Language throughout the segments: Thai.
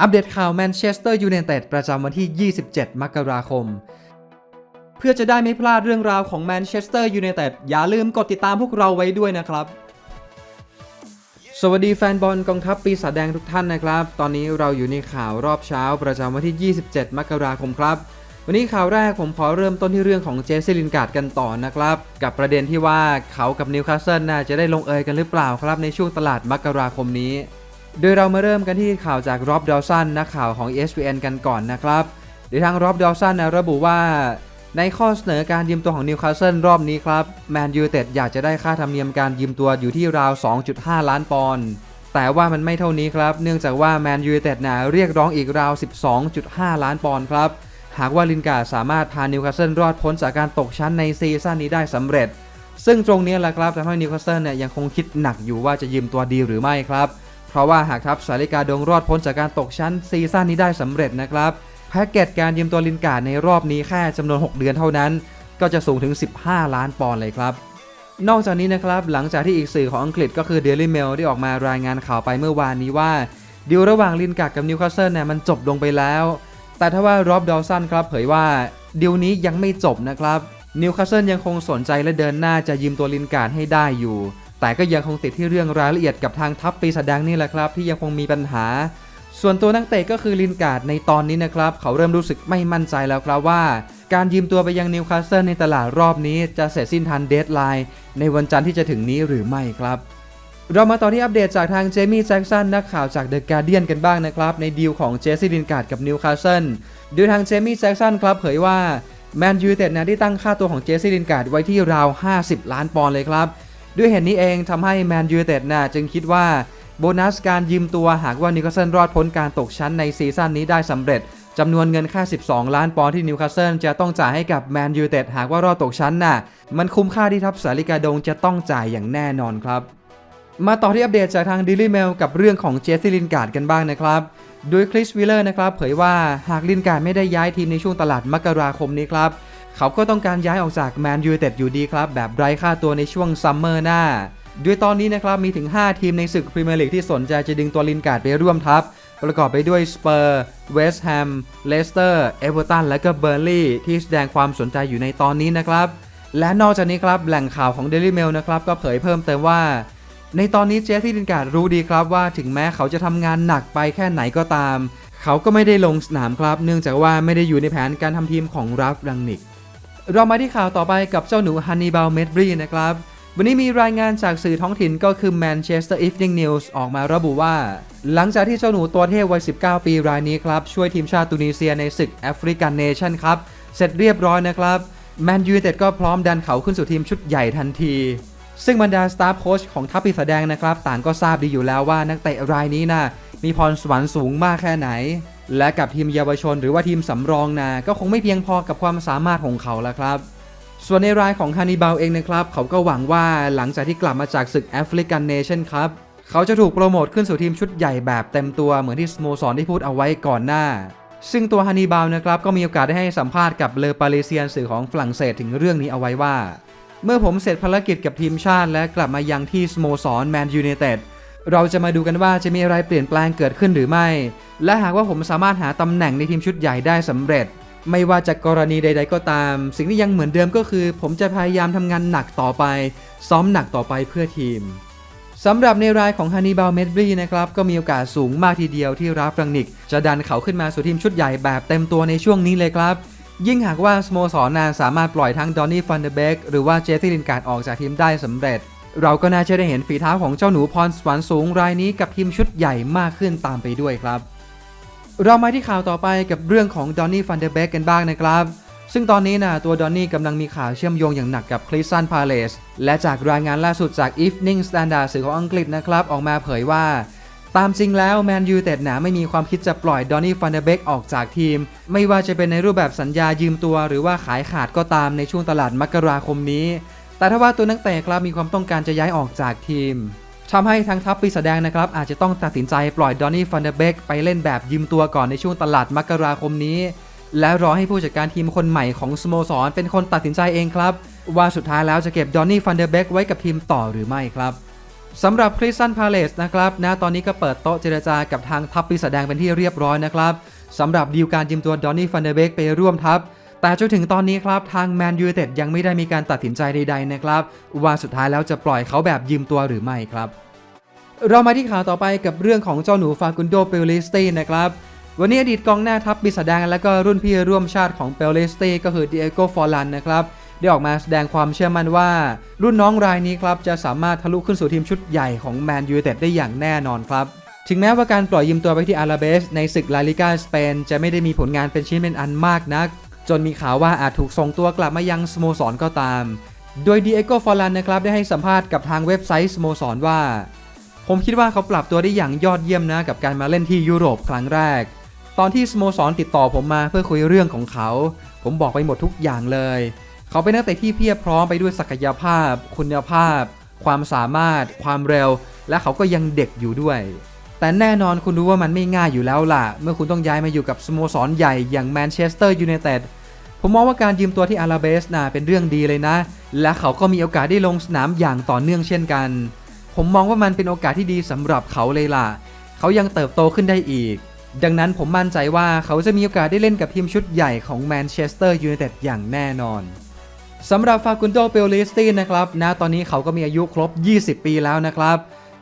อัปเดตข่าวแมนเชสเตอร์ยูไนเต็ดประจำวันที่ 27 มกราคม เพื่อจะได้ไม่พลาดเรื่องราวของแมนเชสเตอร์ยูไนเต็ดอย่าลืมกดติดตามพวกเราไว้ด้วยนะครับ สวัสดีแฟนบอลกองทัพปีศาจแดงทุกท่านนะครับ ตอนนี้เราอยู่ในข่าวรอบเช้าประจำวันที่ 27 มกราคมครับวันนี้ข่าวแรกผมขอเริ่มต้นที่เรื่องของเจสซี่ลินการ์ดกันต่อนะครับ กับประเด็นที่ว่าเขากับนิวคาสเซิลน่าจะได้ลงเอยกันหรือเปล่าครับในช่วงตลาดมกราคมนี้ โดยเรามาเริ่มกันที่ข่าวจากร็อบดอลสันนักข่าวของ ESPN กันก่อนนะครับโดยทางร็อบดอลสันระบุว่า ในข้อเสนอการยืมตัวของนิวคาสเซิลรอบนี้ครับแมนยูเต็ดอยากจะได้ค่าธรรมเนียมการยืมตัวอยู่ที่ราว 2.5 ล้านปอนด์แต่ว่ามันไม่เท่านี้ครับ เนื่องจากว่าแมนยูเต็ดนะเรียกร้องอีกราว 12.5 ล้านปอนด์ครับ หากว่าลินการ์สามารถพานิวคาสเซิลรอดพ้นจากการตกชั้นในซีซั่นนี้ได้สำเร็จ ซึ่งตรงนี้แหละครับทำให้นิวคาสเซิลเนี่ยยังคงคิดหนักอยู่ว่าจะยืมตัวดีหรือไม่ครับ เพราะว่าหากทัพสาริกาดงรอดพ้นจากการตกชั้นซีซั่นนี้ได้สำเร็จนะครับแพ็กเกจการยืมตัวลินการ์ดในรอบนี้แค่จำนวน 6 เดือนเท่านั้น ก็จะสูงถึง 15 ล้านปอนด์เลยครับ นอกจากนี้นะครับหลังจากที่อีกสื่อของอังกฤษก็คือ Daily Mail ได้ออกมารายงานข่าวไปเมื่อวานนี้ว่าดีลระหว่างลินการ์ดกับนิวคาสเซิลเนี่ยมันจบลงไปแล้ว แต่ถ้าว่ารอบดอลสันครับเผยว่าดีลนี้ยังไม่จบนะครับนิวคาสเซิลยังคงสนใจและเดินหน้าจะยืมตัวลินการ์ดให้ได้อยู่ แต่ก็ยังคงติดที่เรื่องรายละเอียดกับทางทัพปีศาจแดงนี่แหละครับ ที่ยังคงมีปัญหา ส่วนตัวนักเตะก็คือลินการ์ดในตอนนี้นะครับ เขาเริ่มรู้สึกไม่มั่นใจแล้วครับว่า การยืมตัวไปยังนิวคาสเซิลในตลาดรอบนี้จะเสร็จสิ้นทันเดทไลน์ในวันจันทร์ที่จะถึงนี้หรือไม่ครับเรามาต่อที่อัปเดตจากทางเจมี่แจ็กสันนักข่าวจากเดอะการ์เดียนกันบ้างนะครับ ในดีลของเจสซี่ลินการ์ดกับนิวคาสเซิลโดยทางเจมี่แจ็กสันครับเผยว่าแมนยูเต็ดนะที่ตั้งค่าตัวของเจสซี่ลินการ์ดไว้ที่ราว 50 ล้านปอนด์เลยครับ ด้วยเหตุนี้เองทำให้แมนยูเต็ดนะจึงคิดว่าโบนัสการยืมตัวหากว่านิวคาสเซิลรอดพ้นการตกชั้นในซีซั่นนี้ได้สำเร็จจำนวนเงินค่า 12 ล้านปอนด์ที่นิวคาสเซิลจะต้องจ่ายให้กับแมนยูเต็ดหากว่ารอดตกชั้นน่ะ มันคุ้มค่าที่ทัพสาลิกาดงจะต้องจ่ายอย่างแน่นอนครับ มาต่อที่อัปเดตจากทาง Daily Mail กับเรื่องของเจสซี่ลินการ์ดกันบ้างนะครับ โดยคริสวิลเลอร์นะครับเผยว่าหากลินการ์ดไม่ได้ย้ายทีมในช่วงตลาดมกราคมนี้ครับ เขาก็ต้องการย้ายออกจากแมนยูเต็ดอยู่ดีครับ แบบไร้ค่าตัวในช่วงซัมเมอร์หน้าโดยตอนนี้นะครับมีถึง 5 ทีมในศึกพรีเมียร์ลีกที่สนใจจะดึงตัวลินการ์ดไปร่วมทัพ ประกอบไปด้วยสเปอร์ เวสต์แฮม เลสเตอร์ เอเวอร์ตัน และก็เบอร์ลี่ที่แสดงความสนใจอยู่ในตอนนี้นะครับ และนอกจากนี้ครับแหล่งข่าวของ Daily Mail นะครับก็เผยเพิ่มเติมว่าในตอนนี้เจสซี่ลินการ์ดรู้ดีครับว่าถึงแม้เขาจะทำงานหนักไปแค่ไหนก็ตาม เขาก็ไม่ได้ลงสนามครับ เนื่องจากว่าไม่ได้อยู่ในแผนการทำทีมของราฟรังนิก เรามาที่ข่าวต่อไปกับเจ้าหนูฮันนีบาลเมดบรีนะครับ วันนี้มีรายงานจากสื่อท้องถิ่นก็คือ Manchester Evening News ออกมาระบุว่า หลังจากที่เจ้าหนูตัวเทพวัย 19 ปีรายนี้ครับ ช่วยทีมชาติตุนิเซียในศึกแอฟริกันเนชั่นครับ เสร็จเรียบร้อยนะครับแมนยูเต็ดก็พร้อมดันเขาขึ้นสู่ทีมชุดใหญ่ทันที ซึ่งบรรดาสตาฟโค้ชของทัพปีศาจแดงนะครับ ต่างก็ทราบดีอยู่แล้วว่านักเตะรายนี้นะมีพรสวรรค์สูงมากแค่ไหน และกับทีมเยาวชนหรือว่าทีมสำรองนะก็คงไม่เพียงพอกับความสามารถของเขาแล้วครับ ส่วนในรายของฮานิบาลเองนะครับ เขาก็หวังว่าหลังจากที่กลับมาจากศึกแอฟริกันเนชั่นครับ เขาจะถูกโปรโมทขึ้นสู่ทีมชุดใหญ่แบบเต็มตัวเหมือนที่สโมสรได้พูดเอาไว้ก่อนหน้า ซึ่งตัวฮานิบาลนะครับก็มีโอกาสได้ให้สัมภาษณ์กับเลอปาเลเซียนสื่อของฝรั่งเศสถึงเรื่องนี้เอาไว้ว่า เมื่อผมเสร็จภารกิจกับทีมชาติ และกลับมายังที่สโมสรแมนยู i นเต็ด เราจะมาดูกันว่าจะมีอะไรเปลี่ยนแปลงเกิดขึ้นหรือไม่ และหากว่าผมสามารถหาตำแหน่งในทีมชุดใหญ่ได้สำเร็จ ไม่ว่าจะกรณีใด ๆ ก็ตาม สิ่งที่ยังเหมือนเดิมก็คือ ผมจะพยายามทำงานหนักต่อไป ซ้อมหนักต่อไปเพื่อทีมสำหรับในรายของฮันนีบาลเมดบรีนะครับ ก็มีโอกาสสูงมากทีเดียวที่ราฟรังนิก จะดันเขาขึ้นมาสู่ทีมชุดใหญ่แบบเต็มตัวในช่วงนี้เลยครับ ยิ่งหากว่าสโมสรนาสามารถปล่อยทั้งดอนนี่ฟันเดเบกหรือว่าเจสซี่ลินการ์ดออกจากทีมได้สำเร็จ เราก็น่าจะได้เห็นฝีเท้าของเจ้าหนูพรสวรรค์สูงรายนี้กับทีมชุดใหญ่มากขึ้นตามไปด้วยครับ เรามาที่ข่าวต่อไปกับเรื่องของดอนนี่ฟันเดเบกกันบ้างนะครับ ซึ่งตอนนี้นะตัวดอนนี่กำลังมีข่าวเชื่อมโยงอย่างหนักกับคริสตันพาเลสและจากรายงานล่าสุดจาก Evening Standard สื่อของอังกฤษนะครับ ออกมาเผยว่า ตามจริงแล้วแมนยูเต็ดหนาไม่มีความคิดจะปล่อยดอนนี่ฟันเดเบกออกจากทีม ไม่ว่าจะเป็นในรูปแบบสัญญายืมตัว หรือว่าขายขาดก็ตามในช่วงตลาดมกราคมนี้ แต่ถ้าว่าตัวนักเตะครับมีความต้องการจะย้ายออกจากทีมทำให้ทางทัพปีศาจแดงนะครับ อาจจะต้องตัดสินใจปล่อยดอนนี่ฟันเดเบกไปเล่นแบบยืมตัวก่อนในช่วงตลาดมกราคมนี้ และรอให้ผู้จัดการทีมคนใหม่ของสโมสรเป็นคนตัดสินใจเองครับ ว่าสุดท้ายแล้วจะเก็บดอนนี่ฟันเดเบกไว้กับทีมต่อหรือไม่ครับสำหรับคริสตันพาเลสนะครับนะตอนนี้ก็เปิดโต๊ะเจรจากับทางทัพปีศาจแดงเป็นที่เรียบร้อยนะครับสำหรับดีลการยืมตัวดอนนี่ฟันเดเบกไปร่วมทัพ แต่จนถึงตอนนี้ครับทางแมนยูเต็ดยังไม่ได้มีการตัดสินใจใดๆนะครับ ว่าสุดท้ายแล้วจะปล่อยเขาแบบยืมตัวหรือไม่ครับ เรามาที่ข่าวต่อไปกับเรื่องของเจ้าหนูฟากุนโดเปลิสตีนะครับวันนี้อดีตกองหน้าทัพปีศาจแดงและก็รุ่นพี่ร่วมชาติของเปลิสตีก็คือดิเอโกฟอร์ลันนะครับได้ออกมาแสดงความเชื่อมั่นว่า รุ่นน้องรายนี้ครับจะสามารถทะลุขึ้นสู่ทีมชุดใหญ่ของแมนยูเต็ดได้อย่างแน่นอนครับ ถึงแม้ว่าการปล่อยยืมตัวไปที่อาราเบสในศึกลาลิกาสเปนจะไม่ได้มีผลงานเป็นชิ้นเป็นอันมากนัก จนมีข่าวว่าอาจถูกส่งตัวกลับมายังสโมสรก็ตาม โดยดิเอโกฟอร์ลันนะครับได้ให้สัมภาษณ์กับทางเว็บไซต์สโมสรว่า ผมคิดว่าเขาปรับตัวได้อย่างยอดเยี่ยมนะกับการมาเล่นที่ยุโรปครั้งแรก ตอนที่สโมสรติดต่อผมมาเพื่อคุยเรื่องของเขา ผมบอกไปหมดทุกอย่างเลย เขาเป็นนักเตะที่เพียบพร้อมไปด้วยศักยภาพ คุณภาพ ความสามารถ ความเร็ว และเขาก็ยังเด็กอยู่ด้วย แต่แน่นอนคุณรู้ว่ามันไม่ง่ายอยู่แล้วล่ะ เมื่อคุณต้องย้ายมาอยู่กับสโมสรใหญ่อย่างแมนเชสเตอร์ยูไนเต็ดผมมองว่าการยืมตัวที่อาราเบสนะเป็นเรื่องดีเลยนะ และเขาก็มีโอกาสได้ลงสนามอย่างต่อเนื่องเช่นกัน ผมมองว่ามันเป็นโอกาสที่ดีสำหรับเขาเลยล่ะ เขายังเติบโตขึ้นได้อีก ดังนั้นผมมั่นใจว่าเขาจะมีโอกาสได้เล่นกับทีมชุดใหญ่ของแมนเชสเตอร์ยูไนเต็ดอย่างแน่นอนสำหรับฟากุนโดเปโลิสตีนะครับณตอนนี้เขาก็มีอายุครบ 20 ปีแล้วนะครับ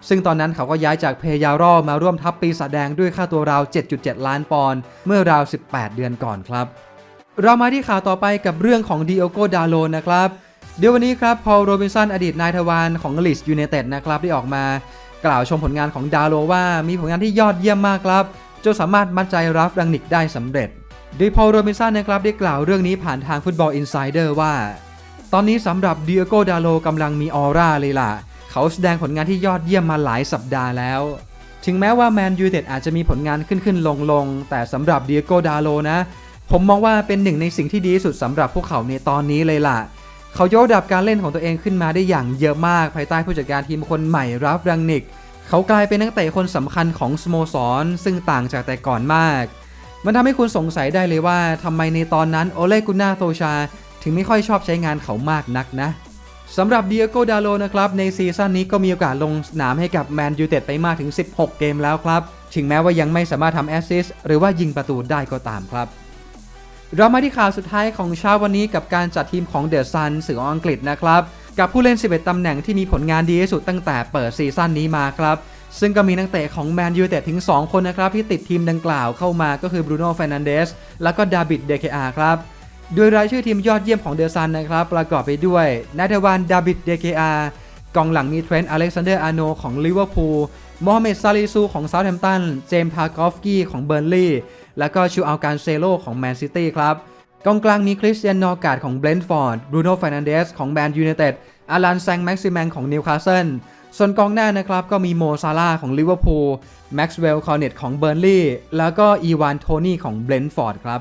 ซึ่งตอนนั้นเขาก็ย้ายจากเพยารอมาร่วมทัพปีศาจแดงด้วยค่าตัวราว 7.7 ล้านปอนด์เมื่อราว 18 เดือนก่อนครับ เรามาที่ข่าวต่อไปกับเรื่องของดิโอโกดาโลนะครับ เดี๋ยววันนี้ครับพอลโรบินสันอดีตนายทวารของลิสยูไนเต็ดนะครับได้ออกมา กล่าวชมผลงานของดาโลว่ามีผลงานที่ยอดเยี่ยมมากครับจนสามารถมัดใจราฟรังนิกได้สำเร็จ โดยพอลโรบินสันนะครับได้กล่าวเรื่องนี้ผ่านทางฟุตบอลอินไซเดอร์ว่า ตอนนี้สำหรับดิโอโกดาโลกำลังมีออร่าเลยล่ะ เขาแสดงผลงานที่ยอดเยี่ยมมาหลายสัปดาห์แล้ว ถึงแม้ว่าแมนยูเต็ดอาจจะมีผลงานขึ้นขึ้นลงลงๆแต่สำหรับเดิโอโกดาโลนะ ผมมองว่าเป็นหนึ่งในสิ่งที่ดีสุดสำหรับพวกเขาในตอนนี้เลยล่ะ เขายกระดับการเล่นของตัวเองขึ้นมาได้อย่างเยอะมากภายใต้ผู้จัดการทีมคนใหม่ราฟรังนิก เขากลายเป็นนักเตะคนสำคัญของสโมสร ซึ่งต่างจากแต่ก่อนมาก มันทำให้คุณสงสัยได้เลยว่าทำไมในตอนนั้นโอเลกุน่าโซชา ถึงไม่ค่อยชอบใช้งานเขามากนักนะ สำหรับเดียโกดาโลนะครับในซีซั่นนี้ก็มีโอกาสลงสนามให้กับแมนยูเต็ดไปมากถึง 16 เกมแล้วครับ ถึงแม้ว่ายังไม่สามารถทำแอสซิสต์หรือว่ายิงประตูได้ก็ตามครับ เรามาที่ข่าวสุดท้ายของเช้าวันนี้กับการจัดทีมของเดอะซันสื่อของอังกฤษนะครับ กับผู้เล่น 11 ตำแหน่งที่มีผลงานดีที่สุดตั้งแต่เปิดซีซั่นนี้มาครับซึ่งก็มีนักเตะของแมนยูแต่ถึง 2 คนนะครับ ที่ติดทีมดังกล่าวเข้ามาก็คือบรูโน่เฟรนันเดสแล้วก็ดาบิดเดเคอาครับ โดยรายชื่อทีมยอดเยี่ยมของเดอะซันนะครับ ประกอบไปด้วยนาเทวานดาบิดเดเคอากองหลังมีเทรนต์อเล็กซานเดอร์อาโนของลิเวอร์พูลโมฮัมเหม็ดซาลิซูของเซาท์แฮมป์ตัน เจมส์ทาร์กอฟกี้ของเบอร์นลีย์แล้วก็ชูอัลการเซโลของแมนซิตี้ครับกองกลางมีคริสเตียนนอร์การ์ดของเบรนท์ฟอร์ดบรูโน่ฟรนันเดสของแมนยูไนเต็ดอารันแซงแม็กซิแมงของนิวคาสเซิลส่วนกองหน้านะครับก็มีโมซาร่าของลิเวอร์พูลแม็กซ์เวลล์คอร์เนตของเบอร์นลีย์แล้วก็อีวานโทนี่ของเบรนท์ฟอร์ดครับ